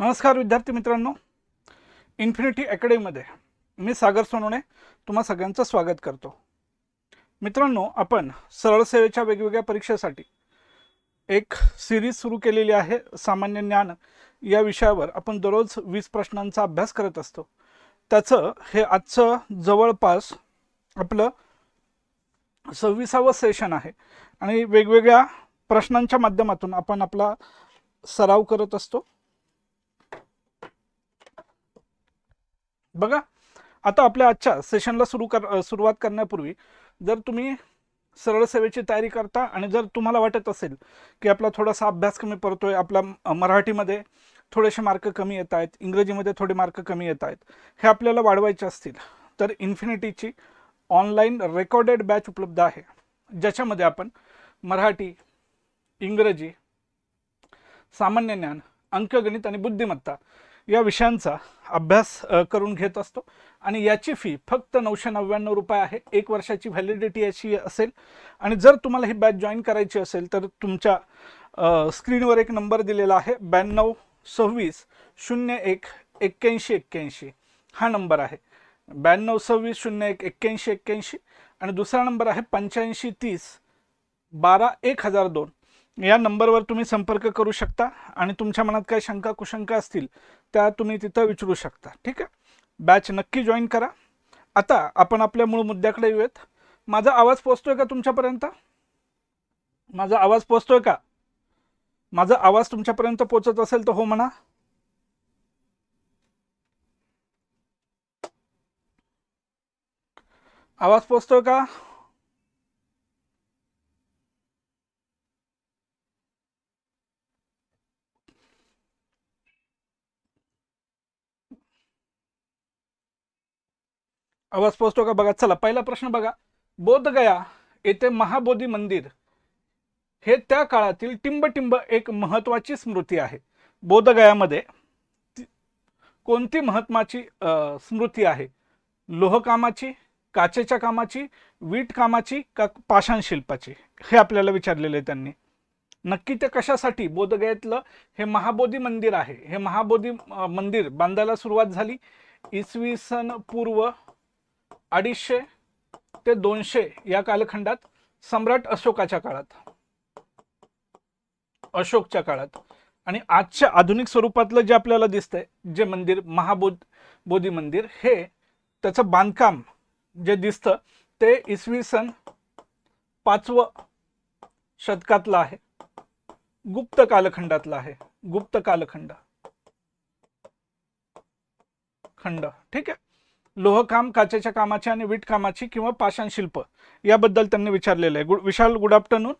नमस्कार विद्यार्थी मित्रांनो. इन्फिनिटी अकॅडमीमध्ये मी सागर सोनवणे तुम्हा सगळ्यांचं स्वागत करतो. मित्रांनो आपण सरळ सेवेच्या वेगवेगळ्या परीक्षेसाठी एक सिरीज सुरू केलेली आहे सामान्य ज्ञान. या विषयावर आपण दररोज वीस प्रश्नांचा अभ्यास करत असतो. त्याचं हे आजचं जवळपास आपलं सव्वीसावं सेशन आहे. आणि वेगवेगळ्या प्रश्नांच्या माध्यमातून आपण आपला सराव करत असतो. बघा आता आपल्या आजच्या सेशनला सुरू कर सुरुवात करण्यापूर्वी जर तुम्ही सरळ सेवेची तयारी करता आणि जर तुम्हाला वाटत असेल की आपला थोडासा अभ्यास कमी पडतोय आपला मराठीमध्ये थोडेसे मार्क कमी येत आहेत इंग्रजीमध्ये थोडे मार्क कमी येत आहेत हे आपल्याला वाढवायचे असतील तर इन्फिनिटीची ऑनलाईन रेकॉर्डेड बॅच उपलब्ध आहे ज्याच्यामध्ये आपण मराठी इंग्रजी सामान्य ज्ञान अंकगणित आणि बुद्धिमत्ता या विषयांचा अभ्यास करून घेत असतो. आणि याची फी फक्त नऊशे नव्याण्णव रुपये आहे. एक वर्षाची व्हॅलिडिटी याची असेल. आणि जर तुम्हाला ही बॅच जॉईन करायची असेल तर तुमच्या स्क्रीनवर एक नंबर दिलेला आहे. ब्याण्णव सव्वीस शून्य एक एक्क्याऐंशी एक्क्याऐंशी. हा नंबर आहे. ब्याण्णव सव्वीस शून्य एक एक्क्याऐंशी एक्क्याऐंशी. आणि दुसरा नंबर आहे पंच्याऐंशी तीस बारा एक हजार दोन. या नंबरवर तुम्ही संपर्क करू शकता. आणि तुमच्या मनात काही शंका कुशंका असतील त्या तुम्ही तिथं विचारू शकता. ठीक आहे? बॅच नक्की जॉईन करा. आता आपण आपल्या मूळ मुद्द्याकडे येऊयात. माझा आवाज पोचतोय का तुमच्यापर्यंत? माझा आवाज पोचतोय का? माझा आवाज तुमच्यापर्यंत पोचत असेल तर हो म्हणा. आवाज पोचतोय का? आवाज पोचतो का? बघा चला पहिला प्रश्न बघा. बोधगया येथे महाबोधी मंदिर हे त्या काळातील टिंबटिंब एक महत्वाची स्मृती आहे. बोधगयामध्ये ती- कोणती महत्वाची स्मृती आहे? लोहकामाची काचेच्या कामाची वीट कामाची का पाषाण शिल्पाची? हे आपल्याला विचारलेले आहे त्यांनी. नक्की ते कशासाठी? बोधगयातलं हे महाबोधी मंदिर आहे. हे महाबोधी मंदिर बांधायला सुरुवात झाली. इसवी सन पूर्व अडीचशे ते दोनशे या कालखंडात सम्राट अशोकाच्या काळात. अशोकच्या काळात. आणि आजच्या आधुनिक स्वरूपातलं जे आपल्याला दिसतंय जे मंदिर महाबोध बोधी मंदिर हे त्याचं बांधकाम जे दिसतं ते इसवी सन पाचवं शतकातलं आहे. गुप्त कालखंडातलं आहे. गुप्त कालखंड. खंड. ठीक आहे? लोहकाम काचेच्या कामाची आणि वीट कामाची किंवा पाषाण शिल्प याबद्दल त्यांनी विचारलेलं आहे. गुड विशाल गुड आफ्टरनून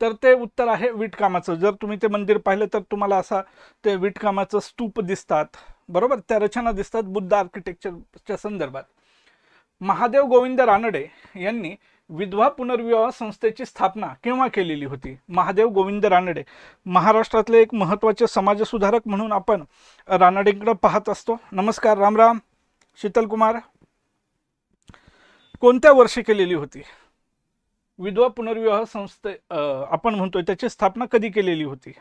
तर ते उत्तर आहे विटकामाचं जर तुम्ही ते मंदिर पाहिलं तर तुम्हाला असा ते विटकामाचं स्तूप दिसतात. बरोबर? त्या रचना दिसतात बुद्ध आर्किटेक्चरच्या संदर्भात. महादेव गोविंद रानडे यांनी विधवा पुनर्विवाह संस्थेची स्थापना केव्हा केलेली होती? महादेव गोविंद रानडे. महाराष्ट्रातले एक महत्त्वाचे समाजसुधारक म्हणून आपण रानडेंकडे पाहत असतो. नमस्कार रामराम. शीतल कुमार कोणत्या वर्षी केलेली होती? विधवा पुनर्विवाह संस्थे आपण म्हणतोय त्याची स्थापना कधी केलेली होती?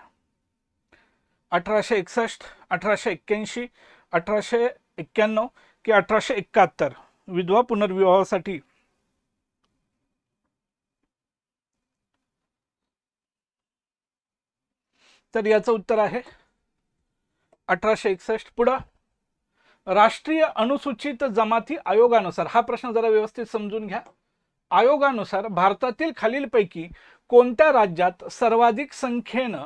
अठराशे एकसष्ट अठराशे एक्क्याऐंशी अठराशे एक्क्याण्णव की अठराशे एकाहत्तर विधवा पुनर्विवाहासाठी. तर याचं उत्तर आहे अठराशे एकसष्ट पुढं. राष्ट्रीय अनुसूचित जमाती आयोगानुसार हा प्रश्न जरा व्यवस्थित समजून घ्या. आयोगानुसार भारतातील खालीलपैकी कोणत्या राज्यात सर्वाधिक संख्येनं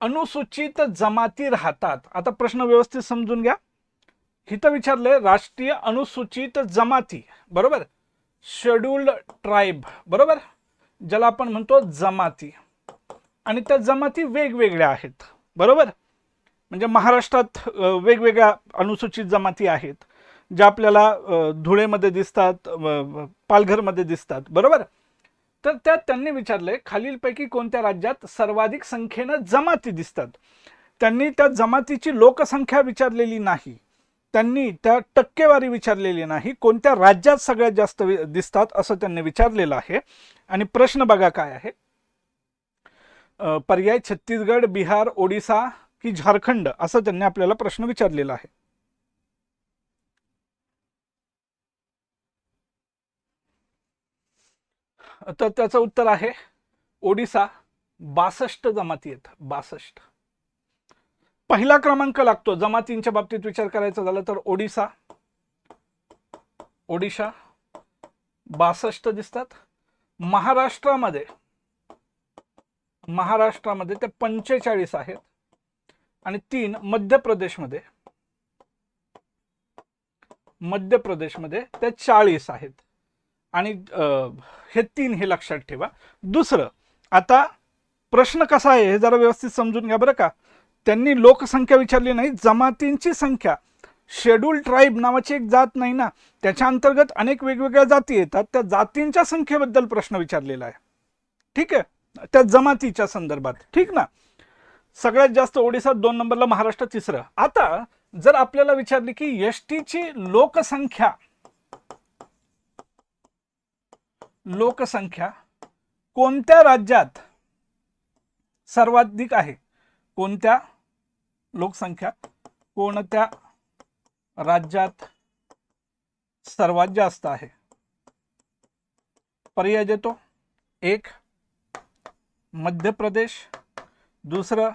अनुसूचित जमाती राहतात? आता प्रश्न व्यवस्थित समजून घ्या. इथं विचारलंय राष्ट्रीय अनुसूचित जमाती बरोबर? शेड्यूल्ड ट्राईब बरोबर? ज्याला आपण म्हणतो जमाती. आणि त्या जमाती वेगवेगळ्या आहेत बरोबर? म्हणजे महाराष्ट्रात वेगवेगळ्या अनुसूचित जमाती आहेत ज्या आपल्याला धुळेमध्ये दिसतात पालघरमध्ये दिसतात. बरोबर? तर त्यात त्यांनी विचारलंय खालीलपैकी कोणत्या राज्यात सर्वाधिक संख्येनं जमाती दिसतात? त्यांनी त्या जमातीची लोकसंख्या विचारलेली नाही. त्यांनी त्या टक्केवारी विचारलेली नाही कोणत्या राज्यात सगळ्यात जास्त दिसतात असं त्यांनी विचारलेलं आहे. आणि प्रश्न बघा काय आहे. पर्याय छत्तीसगड बिहार ओडिसा की झारखंड असं त्यांनी आपल्याला प्रश्न विचारलेला आहे. तर त्याचं उत्तर आहे ओडिसा बासष्ट जमाती आहेत बासष्ट. पहिला क्रमांक लागतो जमातींच्या बाबतीत विचार करायचा झाला तर ओडिसा. ओडिशा बासष्ट दिसतात. महाराष्ट्रामध्ये महाराष्ट्रामध्ये ते पंचेचाळीस आहेत. आणि तीन मध्य प्रदेशमध्ये मध्य प्रदेशमध्ये ते चाळीस आहेत. आणि हे तीन हे लक्षात ठेवा. दुसरं आता प्रश्न कसा आहे हे जरा व्यवस्थित समजून घ्या बरं का. त्यांनी लोकसंख्या विचारली नाही जमातींची संख्या. शेड्यूल ट्राईब नावाची एक जात नाही ना. त्याच्या अंतर्गत अनेक वेगवेगळ्या जाती येतात. त्या जातींच्या संख्येबद्दल प्रश्न विचारलेला आहे. ठीक आहे? त्या जमातीच्या संदर्भात. ठीक ना? सगळ्यात जास्त ओडिसा दोन नंबरला महाराष्ट्र तिसरं. आता जर आपल्याला विचारली की एस टीची लोकसंख्या लोकसंख्या कोणत्या राज्यात सर्वाधिक आहे? कोणत्या लोकसंख्या कोणत्या राज्यात सर्वात जास्त आहे? पर्याय देतो. एक मध्य प्रदेश दुसरं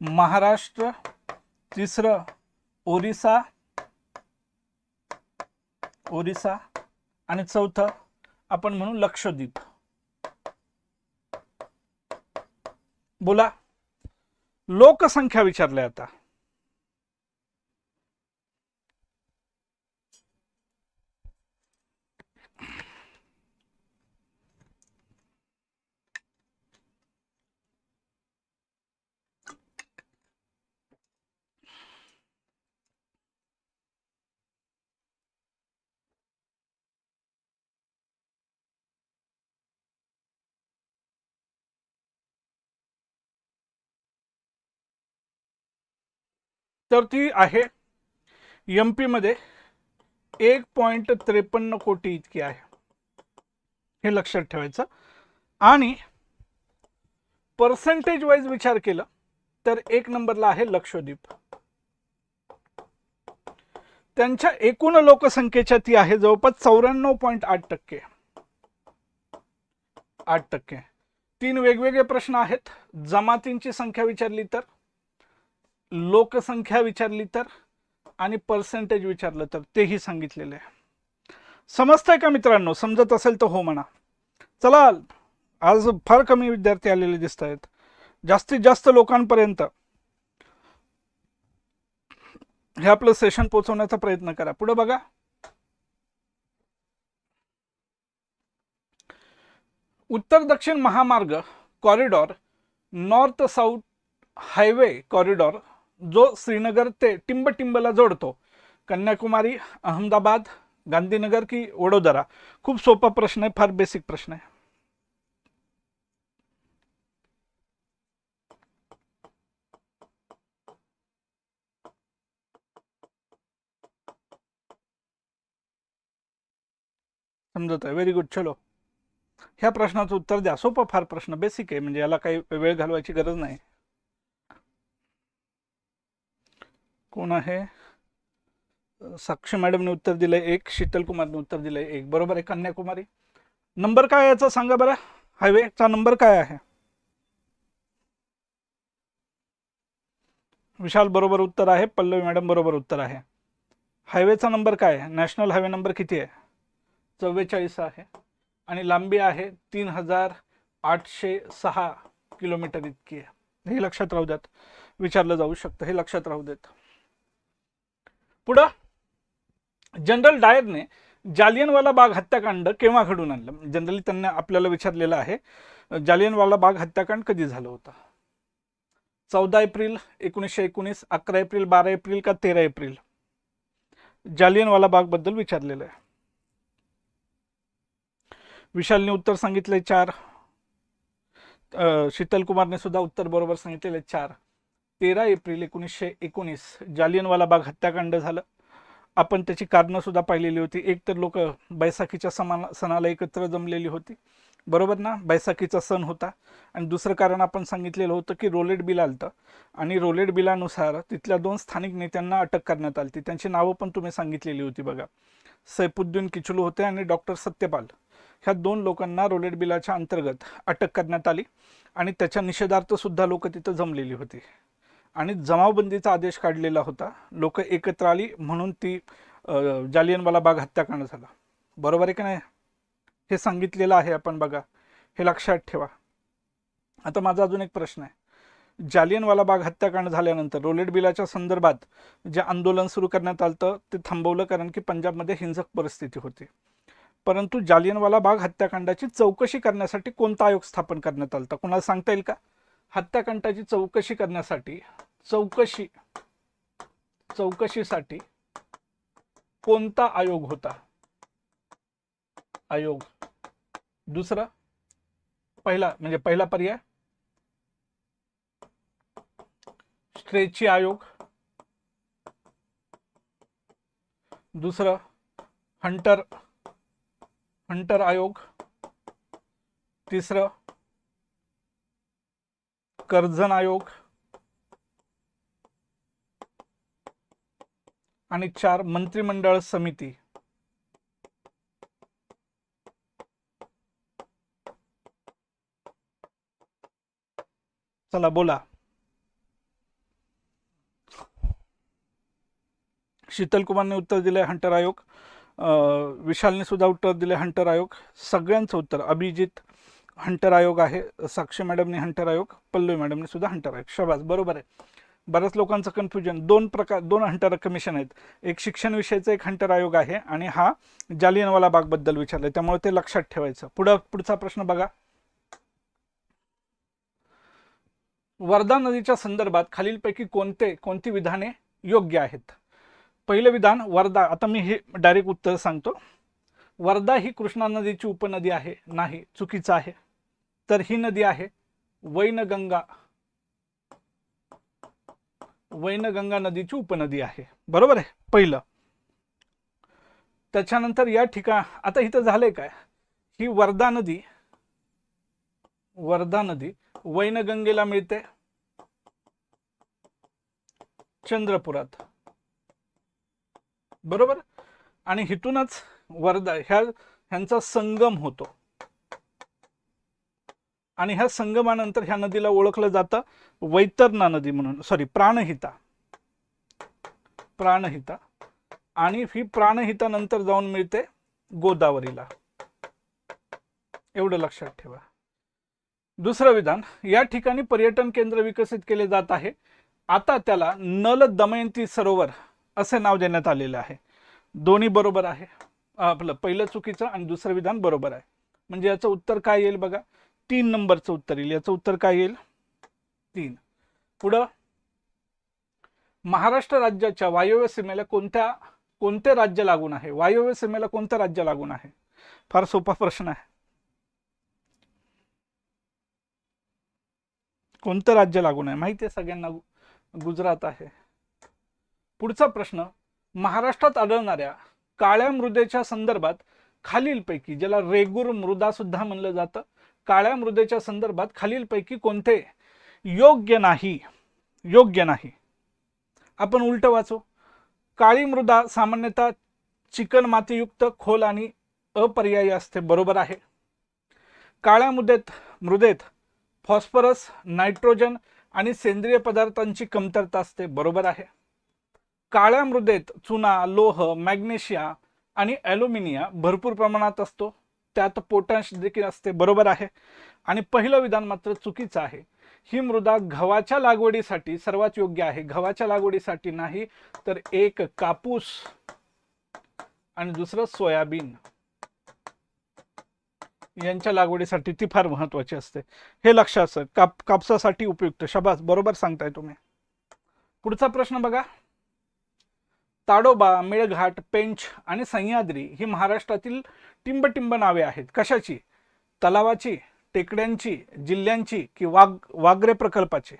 महाराष्ट्र तिसरं ओरिसा ओरिसा आणि चौथं आपण म्हणू लक्षद्वीप. बोला. लोकसंख्या विचारल्या आता. तर ती आहे एममध्ये एक पॉईंट त्रेपन्न कोटी इतकी आहे. हे लक्षात ठेवायचं. आणि पर्सेंटेज वाईज विचार केला तर एक नंबरला आहे लक्षद्वीप. त्यांच्या एकूण लोकसंख्येच्या ती आहे जवळपास चौऱ्याण्णव पॉईंट आठ टक्के. आठ टक्के. तीन वेगवेगळे प्रश्न आहेत. जमातींची संख्या विचारली तर. लोकसंख्या विचारली तर आणि पर्सेंटेज विचारलं तर तेही सांगितलेलं आहे. समजतंय का मित्रांनो? समजत असेल तर हो म्हणा. चला आज फार कमी विद्यार्थी आलेले दिसत आहेत जास्तीत जास्त लोकांपर्यंत हे आपलं सेशन पोहोचवण्याचा प्रयत्न करा. पुढे बघा. उत्तर दक्षिण महामार्ग corridor north south highway corridor जो श्रीनगर ते टिंबटिंबला जोडतो. कन्याकुमारी अहमदाबाद गांधीनगर की वडोदरा. खूप सोपा प्रश्न आहे फार बेसिक प्रश्न आहे. समजत आहे व्हेरी गुड चलो. ह्या प्रश्नाचं उत्तर द्या. सोपं फार प्रश्न बेसिक आहे. म्हणजे याला काही वेळ घालवायची गरज नाही. कोण आहे? साक्षी मॅडमने उत्तर दिलंय एक शीतल कुमारने उत्तर आहे एक. बरोबर आहे कन्याकुमारी. नंबर काय याचा सांगा बरं? हायवेचा नंबर काय आहे? विशाल बरोबर उत्तर आहे पल्लवी मॅडम बरोबर उत्तर आहे. हायवेचा नंबर काय आहे? नॅशनल हायवे नंबर किती आहे? चव्वेचाळीस आहे. आणि लांबी आहे तीन हजार आठशे सहा किलोमीटर इतकी आहे. हे लक्षात राहू द्यात. विचारलं जाऊ शकतं हे लक्षात राहू देत. पुढं? जनरल डायरने जालियनवाला बाग हत्याकांड केव्हा घडून आणलं? जनरली त्यांनी आपल्याला विचारलेलं आहे जालियनवाला बाग हत्याकांड कधी झालं होतं? चौदा एप्रिल एकोणीसशे एकोणीस अकरा एप्रिल बारा एप्रिल का तेरा एप्रिल? जालियनवाला बागबद्दल विचारलेलं आहे. विशालने उत्तर सांगितलंय चार. शीतल कुमारने सुद्धा उत्तर बरोबर सांगितलेले चार. तेरा एप्रिल एकोणीसशे एकोणीस जालियनवाला बाग हत्याकांड झालं. आपण त्याची कारणंसुद्धा पाहिलेली होती. एक तर लोक बैसाखीच्या समान सणाला एकत्र जमलेली होती. बरोबर ना? बैसाखीचा सण होता. आणि दुसरं कारण आपण सांगितलेलं होतं की रोलेट बिल आलतं. आणि रोलेट बिलानुसार तिथल्या दोन स्थानिक नेत्यांना अटक करण्यात आली त्यांची नावं पण तुम्ही सांगितलेली होती बघा. सैफुद्दीन किचलू होते आणि डॉक्टर सत्यपाल. ह्या दोन लोकांना रोलेट बिलाच्या अंतर्गत अटक करण्यात आली. आणि त्याच्या निषेधार्थ सुद्धा लोक तिथं जमलेली होती. आणि जमावबंदीचा आदेश काढलेला होता. लोक एकत्र आली म्हणून ती जालियनवाला बाग हत्याकांड झाला बरोबर आहे का नाही? हे सांगितलेलं आहे आपण बघा. हे लक्षात ठेवा. आता माझा अजून एक प्रश्न आहे. जालियनवाला बाग हत्याकांड झाल्यानंतर रोलेट बिलाच्या संदर्भात जे आंदोलन सुरू करण्यात आलं ते थांबवलं कारण की पंजाबमध्ये हिंसक परिस्थिती होती. परंतु जालियनवाला बाग हत्याकांडाची चौकशी करण्यासाठी कोणता आयोग स्थापन करण्यात आला होता कोणाला सांगता येईल का? हत्याकांडाची चौकशी करण्यासाठी चौकशी चौकशीसाठी कोणता आयोग होता? आयोग. दुसरा पहिला म्हणजे पहिला पर्याय? स्ट्रेची आयोग. दुसरं हंटर हंटर आयोग. तिसरं कर्जन आयोग. आणि चार मंत्रिमंडळ समिती. चला बोला. शीतल कुमारने उत्तर दिले हंटर आयोग. विशालने सुद्धा उत्तर दिले हंटर आयोग. सगळ्यांचं उत्तर अभिजित हंटर आयोग आहे साक्षी मॅडमने हंटर आयोग पल्लवी मॅडमने सुद्धा हंटर आयोग. शबास बरोबर आहे. बऱ्याच लोकांचं कन्फ्युजन दोन प्रकार दोन हंटर कमिशन आहेत. एक शिक्षण विषयाचा एक हंटर आयोग आहे. आणि हा जालियनवाला बागबद्दल विचारलंय त्यामुळे ते लक्षात ठेवायचं. पुढं पुढचा प्रश्न बघा. वर्धा नदीच्या संदर्भात खालीलपैकी कोणते कोणती विधाने योग्य आहेत? पहिलं विधान वर्धा. आता मी हे डायरेक्ट उत्तर सांगतो. वर्धा ही कृष्णा नदीची उपनदी आहे नाही चुकीचं आहे. तर ही नदी आहे वैनगंगा. वैनगंगा नदीची उपनदी आहे. बरोबर आहे? पहिलं. त्याच्यानंतर या ठिकाण आता इथं झालंय काय? ही वर्धा नदी वर्धा नदी वैनगंगेला मिळते. चंद्रपुरात. बरोबर? आणि इथूनच वर्धा ह्या ह्यांचा संगम होतो. आणि ह्या संगमानंतर ह्या नदीला ओळखलं जातं वैतरणा नदी म्हणून. सॉरी प्राणहिता. प्राणहिता. आणि ही प्राणहिता नंतर जाऊन मिळते गोदावरीला. एवढं लक्षात ठेवा. दुसरं विधान या ठिकाणी पर्यटन केंद्र विकसित केले जात आहे. आता त्याला नल दमयंती सरोवर असे नाव देण्यात आलेले आहे. दोन्ही बरोबर आहे. आपलं पहिलं चुकीचं आणि दुसरं विधान बरोबर आहे. म्हणजे याचं उत्तर काय येईल बघा? तीन नंबरचं उत्तर येईल. याचं उत्तर काय येईल? तीन. पुढं. महाराष्ट्र राज्याच्या वायव्य सीमेला कोणत्या कोणते राज्य लागून आहे? वायव्य सीमेला कोणतं राज्य लागून आहे? फार सोपा प्रश्न आहे. कोणतं राज्य लागून आहे? माहिती आहे सगळ्यांना गुजरात आहे. पुढचा प्रश्न. महाराष्ट्रात आढळणाऱ्या काळ्या मृदेच्या संदर्भात खालीलपैकी ज्याला रेगूर मृदा सुद्धा म्हणलं जातं काळ्या मृदेच्या संदर्भात खालीलपैकी कोणते योग्य नाही? योग्य नाही. आपण उलट वाचू. काळी मृदा सामान्यतः चिकन मातीयुक्त खोल आणि अपर्यायी असते बरोबर आहे. काळ्या मृदेत मृदेत फॉस्फरस नायट्रोजन आणि सेंद्रिय पदार्थांची कमतरता असते बरोबर आहे. काळ्या मृदेत चुना लोह मॅग्नेशिया आणि ॲल्युमिनिया भरपूर प्रमाणात असतो. त्यात पोटॅश देखील असते बरोबर आहे. आणि पहिलं विधान मात्र चुकीचं आहे. ही मृदा गव्हाच्या लागवडीसाठी सर्वात योग्य आहे. गव्हाच्या लागवडीसाठी नाही तर एक कापूस आणि दुसरं सोयाबीन. यांच्या लागवडीसाठी ती फार महत्वाची असते. हे लक्षात काप कापसासाठी उपयुक्त. शबास. बरोबर सांगताय तुम्ही. पुढचा प्रश्न बघा. ताडोबा मेळघाट पेंच आणि सह्याद्री ही महाराष्ट्रातील टिंबटिंब नावे आहेत. कशाची? तलावाची टेकड्यांची जिल्ह्यांची की वाग वाग्रे प्रकल्पाची?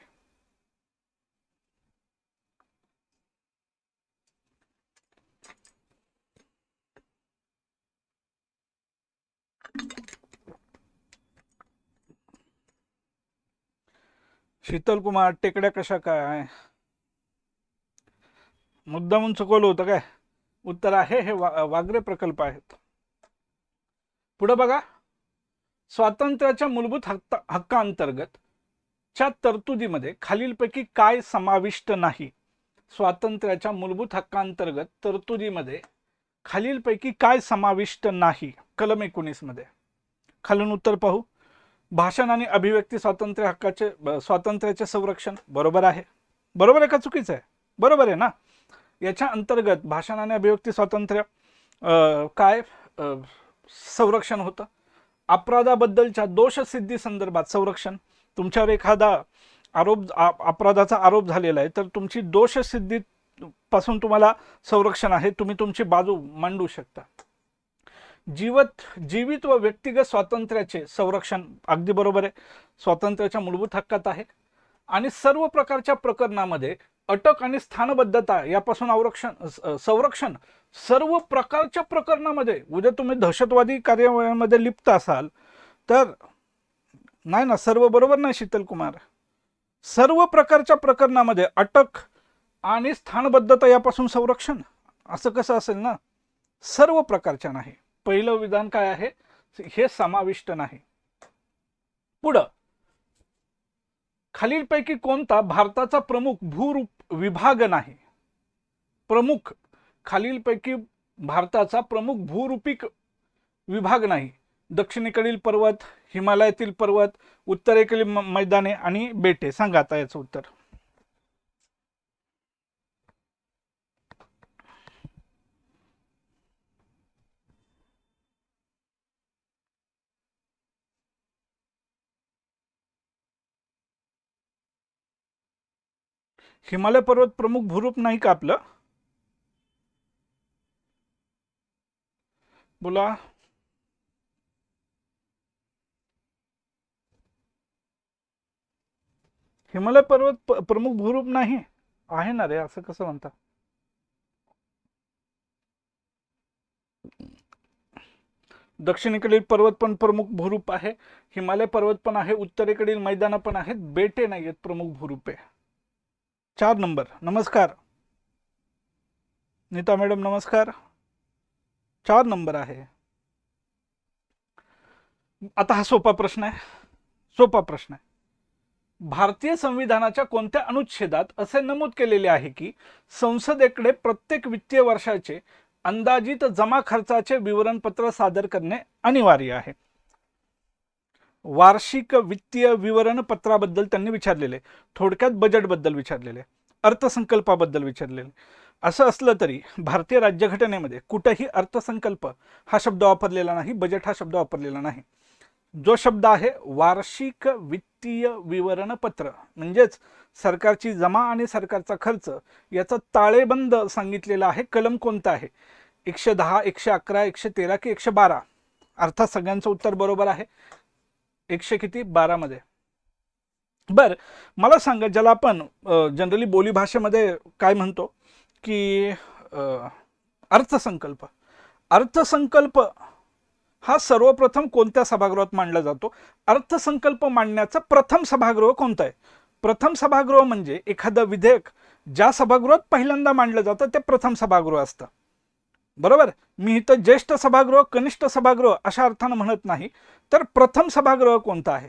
शीतल कुमार टेकड्या कशा काय? मुद्दामून चुकवलं होतं काय? उत्तर आहे हे वा वागरे प्रकल्प आहेत. पुढं बघा. स्वातंत्र्याच्या मूलभूत हक्क हक्कांतर्गत च्या तरतुदीमध्ये खालीलपैकी काय समाविष्ट नाही? स्वातंत्र्याच्या मूलभूत हक्कांतर्गत तरतुदीमध्ये खालीलपैकी काय समाविष्ट नाही? कलम एकोणीसमध्ये खालून उत्तर पाहू. भाषण आणि अभिव्यक्ती स्वातंत्र्य हक्काचे स्वातंत्र्याचे संरक्षण बरोबर आहे. बरोबर आहे का चुकीचं आहे? बरोबर आहे ना? याच्या अंतर्गत भाषण आणि अभिव्यक्ती स्वातंत्र्य काय संरक्षण होतं. अपराधाबद्दलच्या दोषसिद्धी संदर्भात संरक्षण. तुमच्यावर एखादा आरोप अपराधाचा आरोप झालेला आहे तर तुमची दोषसिद्धी पासून तुम्हाला संरक्षण आहे तुम्ही तुमची बाजू मांडू शकता. जीवत जीवित व व्यक्तिगत स्वातंत्र्याचे संरक्षण अगदी बरोबर आहे. स्वातंत्र्याच्या मूलभूत हक्कात आहे. आणि सर्व प्रकारच्या प्रकरणामध्ये अटक आणि स्थानबद्धता यापासून अवरक्षण संरक्षण सर्व प्रकारच्या प्रकरणामध्ये उद्या तुम्ही दहशतवादी कार्यामध्ये लिप्त असाल तर नाही ना सर्व बरोबर नाही शीतल कुमार. सर्व प्रकारच्या प्रकरणामध्ये अटक आणि स्थानबद्धता यापासून संरक्षण असं कसं असेल ना? सर्व प्रकारच्या नाही. पहिलं विधान काय आहे? हे समाविष्ट नाही. पुढं. खालीलपैकी कोणता भारताचा प्रमुख भूरूप विभाग नाही. प्रमुख खालीलपैकी भारताचा प्रमुख भूरूपिक विभाग नाही. दक्षिणेकडील पर्वत हिमालयातील पर्वत उत्तरेकडील म- मैदाने आणि बेटे. सांगा आता याचं उत्तर. हिमालय पर्वत प्रमुख भूरूप नाही का आपलं? बोला. हिमालय पर्वत प्रमुख भूरूप नाही? आहे ना रे असं कसं म्हणता? दक्षिणेकडील पर्वत पण प्रमुख भूरूप आहे. हिमालय पर्वत पण आहे. उत्तरेकडील मैदानं पण आहेत. बेटे नाही आहेत प्रमुख भूरूपे. चार नंबर. नमस्कार. नीता मॅडम नमस्कार. चार नंबर आहे. आता हा सोपा प्रश्न आहे. सोपा प्रश्न आहे. भारतीय संविधानाच्या कोणत्या अनुच्छेदात असे नमूद केलेले आहे की संसदेकडे प्रत्येक वित्तीय वर्षाचे अंदाजित जमा खर्चाचे विवरणपत्र सादर करणे अनिवार्य आहे? वार्षिक वित्तीय विवरणपत्राबद्दल त्यांनी विचारलेले. थोडक्यात बजेटबद्दल विचारलेले. अर्थसंकल्पाबद्दल विचारलेले. असं असलं तरी भारतीय राज्यघटनेमध्ये कुठेही अर्थसंकल्प हा शब्द वापरलेला नाही बजेट हा शब्द वापरलेला नाही. जो शब्द आहे वार्षिक वित्तीय विवरणपत्र म्हणजेच सरकारची जमा आणि सरकारचा खर्च याचा ताळेबंद सांगितलेला आहे कलम कोणता आहे? एकशे दहा एकशे अकरा एकशे तेरा की एकशे बारा? अर्थात सगळ्यांचं उत्तर बरोबर आहे. एकशे किती? बारामध्ये. बर मला सांगा ज्याला आपण जनरली बोलीभाषेमध्ये काय म्हणतो की अर्थसंकल्प. अर्थसंकल्प हा सर्वप्रथम कोणत्या सभागृहात मांडला जातो? अर्थसंकल्प मांडण्याचा प्रथम सभागृह कोणता आहे? प्रथम सभागृह म्हणजे एखादं विधेयक ज्या सभागृहात पहिल्यांदा मांडलं जातं ते प्रथम सभागृह असतं. बरोबर? मी इथं ज्येष्ठ सभागृह कनिष्ठ सभागृह अशा अर्थानं म्हणत नाही. तर प्रथम सभागृह कोणतं आहे?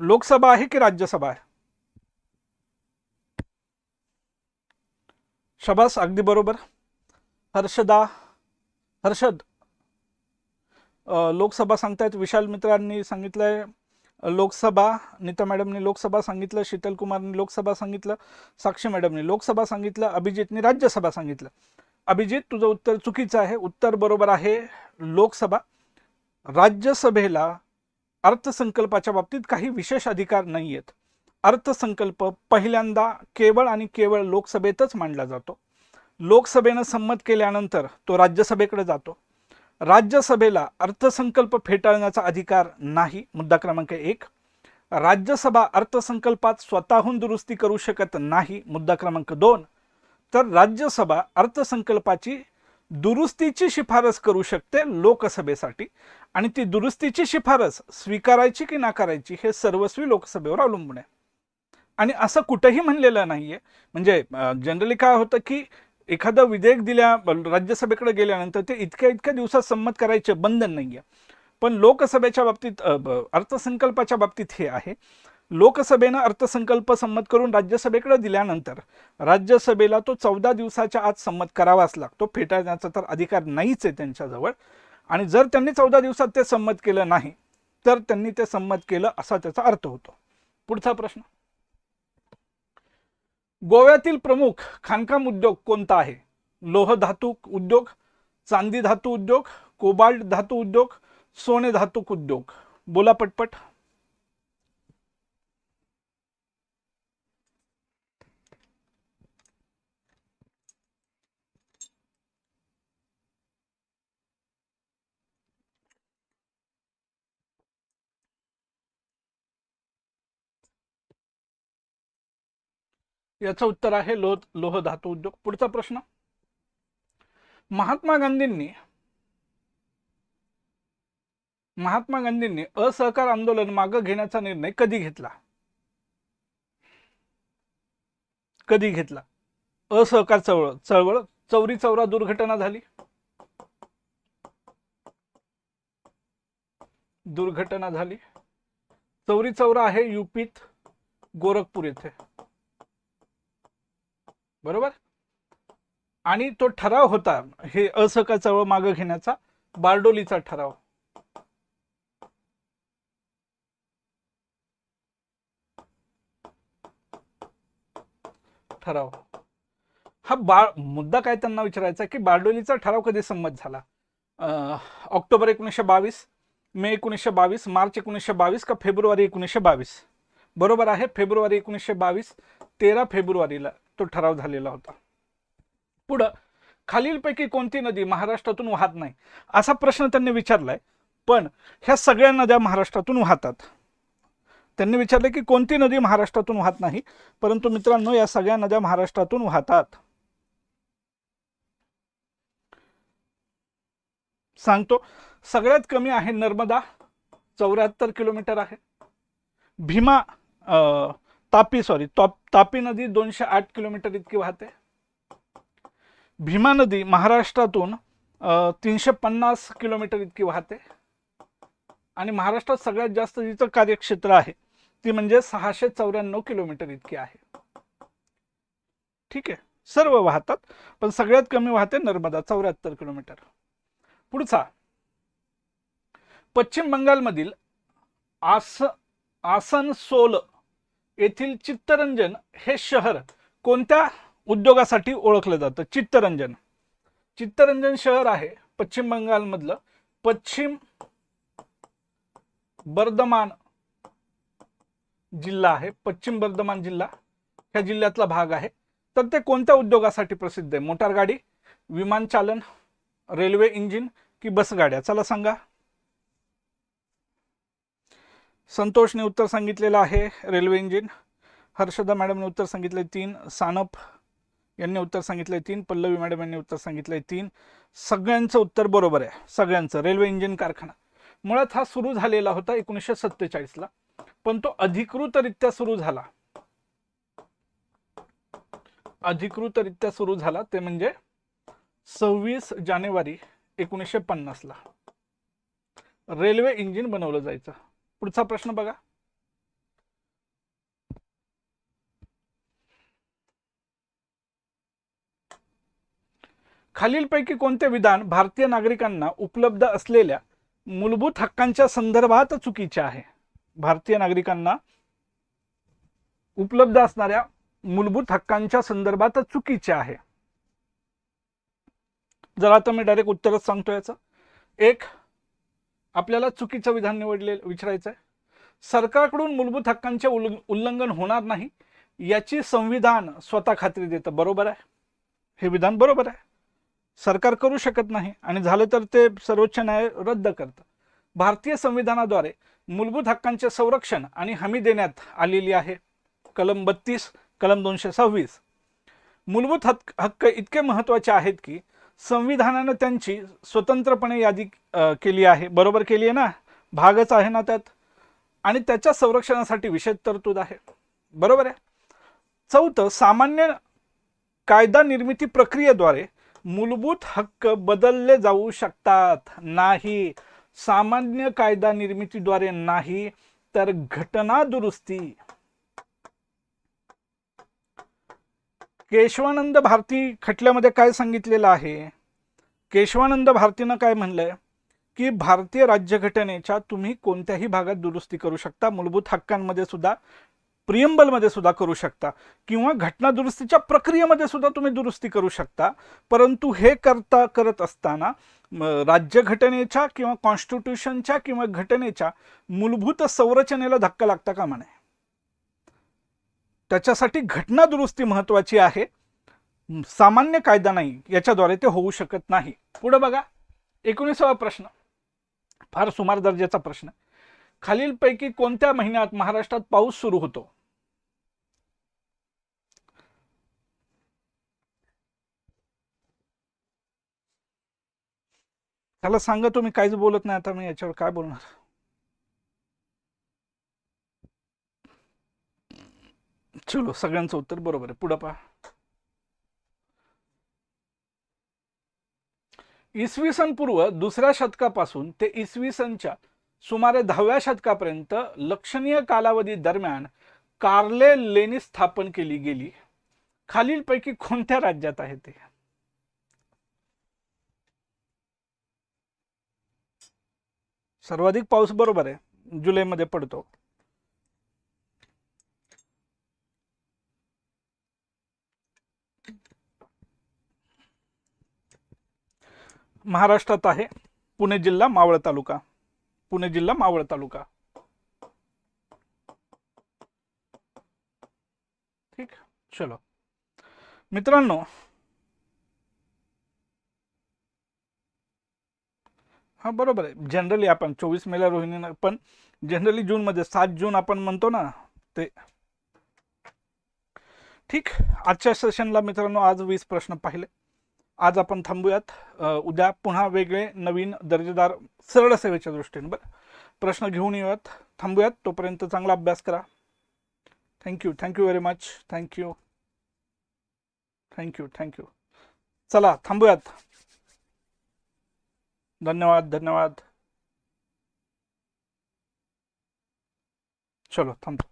लोकसभा आहे की राज्यसभा आहे? शबास अगदी बरोबर. हर्षदा हर्षद. लोकसभा सांगतायत विशाल मित्रांनी सांगितलंय लोकसभा नीता मॅडमनी लोकसभा सांगितलं शीतल कुमारनी लोकसभा सांगितलं साक्षी मॅडमनी लोकसभा सांगितलं अभिजितनी राज्यसभा सांगितलं. अभिजित तुझं उत्तर चुकीचं आहे. उत्तर बरोबर आहे. लोकसभा. राज्यसभेला अर्थसंकल्पाच्या बाबतीत काही विशेष अधिकार नाही आहेत अर्थसंकल्प पहिल्यांदा केवळ आणि केवळ लोकसभेतच मांडला जातो. लोकसभेनं संमत केल्यानंतर तो राज्यसभेकडे जातो. राज्यसभेला अर्थसंकल्प फेटाळण्याचा अधिकार नाही. मुद्दा क्रमांक एक. राज्यसभा अर्थसंकल्पात स्वतःहून दुरुस्ती करू शकत नाही. मुद्दा क्रमांक दोन. तर राज्यसभा अर्थसंकल्पाची दुरुस्तीची शिफारस करू शकते लोकसभेसाठी. आणि ती दुरुस्तीची शिफारस स्वीकारायची की नाकारायची हे सर्वस्वी लोकसभेवर अवलंबून आहे. आणि असं कुठंही म्हणलेलं नाहीये. म्हणजे जनरली काय होतं की एखादं विधेयक दिल्या राज्यसभेकडे गेल्यानंतर ते इतक्या इतक्या दिवसात संमत करायचे बंधन नाहीये. पण लोकसभेच्या बाबतीत अर्थसंकल्पाच्या बाबतीत हे आहे. लोकसभेनं अर्थसंकल्प संमत करून राज्यसभेकडे दिल्यानंतर राज्यसभेला तो चौदा दिवसाच्या आत संमत करावाच लागतो. फेटाळण्याचा तर अधिकार नाहीच आहे त्यांच्याजवळ. आणि जर त्यांनी चौदा दिवसात ते संमत केलं नाही तर त्यांनी ते संमत केलं असा त्याचा अर्थ होतो. पुढचा प्रश्न. गोव्यातील प्रमुख खाणकाम उद्योग कोणता आहे? लोह धातू उद्योग चांदी धातू उद्योग कोबाल्ट धातू उद्योग सोने धातूक उद्योग. बोला पटपट. याचं उत्तर आहे लोह लोह धातू उद्योग. पुढचा प्रश्न. महात्मा गांधींनी महात्मा गांधींनी असहकार आंदोलन मागे घेण्याचा निर्णय कधी घेतला? कधी घेतला? असहकार चळवळ चळवळ चौरी चौरा दुर्घटना झाली? दुर्घटना झाली. चौरी चौरा आहे युपीत गोरखपूर येथे. बरोबर? आणि तो ठराव होता हे असहकार चळवळ मागे घेण्याचा बारडोलीचा ठराव. ठराव. हा बाळ मुद्दा काय त्यांना विचारायचा की बारडोलीचा ठराव कधी संमत झाला? ऑक्टोबर एकोणीसशे बावीस मे एकोणीसशे बावीस मार्च एकोणीसशे बावीस का फेब्रुवारी एकोणीसशे बावीस? बरोबर आहे फेब्रुवारी एकोणीसशे बावीस तेरा फेब्रुवारीला. तो ठराव झालेला होता. पुढं खालीलपैकी कोणती नदी महाराष्ट्रातून वाहत नाही? असा प्रश्न त्यांनी विचारलाय. पण ह्या सगळ्या नद्या महाराष्ट्रातून वाहतात. त्यांनी विचारले की कोणती नदी महाराष्ट्रातून वाहत नाही? परंतु मित्रांनो या सगळ्या नद्या महाराष्ट्रातून वाहतात. सांगतो सगळ्यात कमी आहे नर्मदा चौऱ्याहत्तर किलोमीटर आहे. भीमा तापी सॉरी तापी नदी दोनशे आठ किलोमीटर इतकी वाहते. भीमा नदी महाराष्ट्रातून तीनशे पन्नास किलोमीटर इतकी वाहते. आणि महाराष्ट्रात सगळ्यात जास्त जिचं कार्यक्षेत्र आहे ती म्हणजे सहाशे चौऱ्याण्णव किलोमीटर इतकी आहे. ठीक आहे सर्व वाहतात पण सगळ्यात कमी वाहते नर्मदा चौऱ्याहत्तर किलोमीटर. पुढचा. पश्चिम बंगालमधील आस आसनसोल येथील चित्तरंजन हे शहर कोणत्या उद्योगासाठी ओळखलं जातं? चित्तरंजन. चित्तरंजन शहर आहे पश्चिम बंगालमधलं. पश्चिम बर्धमान जिल्हा आहे. पश्चिम बर्धमान जिल्हा ह्या जिल्ह्यातला भाग आहे. तर ते कोणत्या उद्योगासाठी प्रसिद्ध आहे? मोटार गाडी विमान चालन रेल्वे इंजिन की बस गाड्या? चला सांगा. संतोषने उत्तर सांगितलेलं आहे रेल्वे इंजिन. हर्षदा मॅडमने उत्तर सांगितले तीन. सानप यांनी उत्तर सांगितले तीन. पल्लवी मॅडम यांनी उत्तर सांगितले तीन. सगळ्यांचं उत्तर बरोबर आहे. सगळ्यांचं. रेल्वे इंजिन कारखाना. मुळात हा सुरू झालेला होता एकोणीसशे सत्तेचाळीसला. पण तो अधिकृतरित्या सुरू झाला. अधिकृतरित्या सुरू झाला ते म्हणजे सव्वीस जानेवारी एकोणीसशे पन्नासला. रेल्वे इंजिन बनवलं जायचं. पुढचा प्रश्न बघा. खालीलपैकी कोणते विधान भारतीय नागरिकांना उपलब्ध असलेल्या मूलभूत हक्कांच्या संदर्भात चुकीचे आहे? भारतीय नागरिकांना उपलब्ध असणाऱ्या मूलभूत हक्कांच्या संदर्भात चुकीचे आहे. जरा आता मी डायरेक्ट उत्तरच सांगतो याचं. एक आपल्याला चुकीचं विधान निवडले विचारायचं आहे सरकारकडून मूलभूत हक्कांचे उल्ल- उल्लंघन होणार नाही याची संविधान स्वतः खात्री देतं. बरोबर आहे? हे विधान बरोबर आहे. सरकार करू शकत नाही आणि झालं तर ते सर्वोच्च न्यायालय रद्द करतं. भारतीय संविधानाद्वारे मूलभूत हक्कांचे संरक्षण आणि हमी देण्यात आलेली आहे. कलम बत्तीस कलम दोनशे सव्वीस. मूलभूत हक्क हक्क इतके महत्त्वाचे आहेत की संविधानानं त्यांची स्वतंत्रपणे यादी केली आहे. बरोबर केली आहे ना? भागच आहे ना त्यात? आणि त्याच्या संरक्षणासाठी विशेष तरतूद आहे. बरोबर आहे? चौथं सामान्य कायदा निर्मिती प्रक्रियेद्वारे मूलभूत हक्क बदलले जाऊ शकतात. नाही. सामान्य कायदा निर्मितीद्वारे नाही तर घटना दुरुस्ती. केशवानंद भारती खटल्यामध्ये काय सांगितलेलं आहे? केशवानंद भारतीनं काय म्हणलंय? की भारतीय राज्यघटनेच्या तुम्ही कोणत्याही भागात दुरुस्ती करू शकता मूलभूत हक्कांमध्ये सुद्धा प्रियंबलमध्ये सुद्धा करू शकता किंवा घटना दुरुस्तीच्या प्रक्रियेमध्ये सुद्धा तुम्ही दुरुस्ती करू शकता परंतु हे करता करत असताना राज्यघटनेच्या किंवा कॉन्स्टिट्यूशनच्या किंवा घटनेच्या मूलभूत संरचनेला धक्का लागता कामा नये. त्याच्यासाठी घटना दुरुस्ती महत्त्वाची आहे. सामान्य कायदा नाही याच्याद्वारे ते होऊ शकत नाही. पुढे बघा एकोणीसावा प्रश्न फार सुमार दर्जाचा प्रश्न. खालीलपैकी कोणत्या महिन्यात महाराष्ट्रात पाऊस सुरू होतो? त्याला सांगा तुम्ही काहीच बोलत नाही आता मी याच्यावर काय बोलणार? चलो सगळ्यांचं उत्तर बरोबर आहे. पुढं पहा. इसवी सन पूर्व दुसऱ्या शतकापासून ते इसवी सनच्या सुमारे दहाव्या शतकापर्यंत लक्षणीय कालावधी दरम्यान कार्ले लेणी स्थापन केली गेली. खालीलपैकी कोणत्या राज्यात आहे ते? सर्वाधिक पाऊस बरोबर आहे. जुलैमध्ये पडतो. महाराष्ट्रात आहे. पुणे जिल्हा मावळ तालुका. पुणे जिल्हा मावळ तालुका. ठीक चलो. मित्रांनो हा बरोबर आहे. जनरली आपण चोवीस मेला रोहिणी पण जनरली जूनमध्ये सात जून आपण म्हणतो ना ते. ठीक आजच्या सेशनला मित्रांनो आज वीस प्रश्न पाहिले. आज आपण थांबूयात. उद्या पुन्हा वेगळे नवीन दर्जेदार सरळ सेवेच्या दृष्टीने. बरं प्रश्न घेऊन येऊयात. थांबूयात. तोपर्यंत चांगला अभ्यास करा. Thank you thank you very much thank you thank you thank you चला थांबूयात. धन्यवाद धन्यवाद. चलो थांबतो.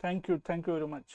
Thank you thank you very much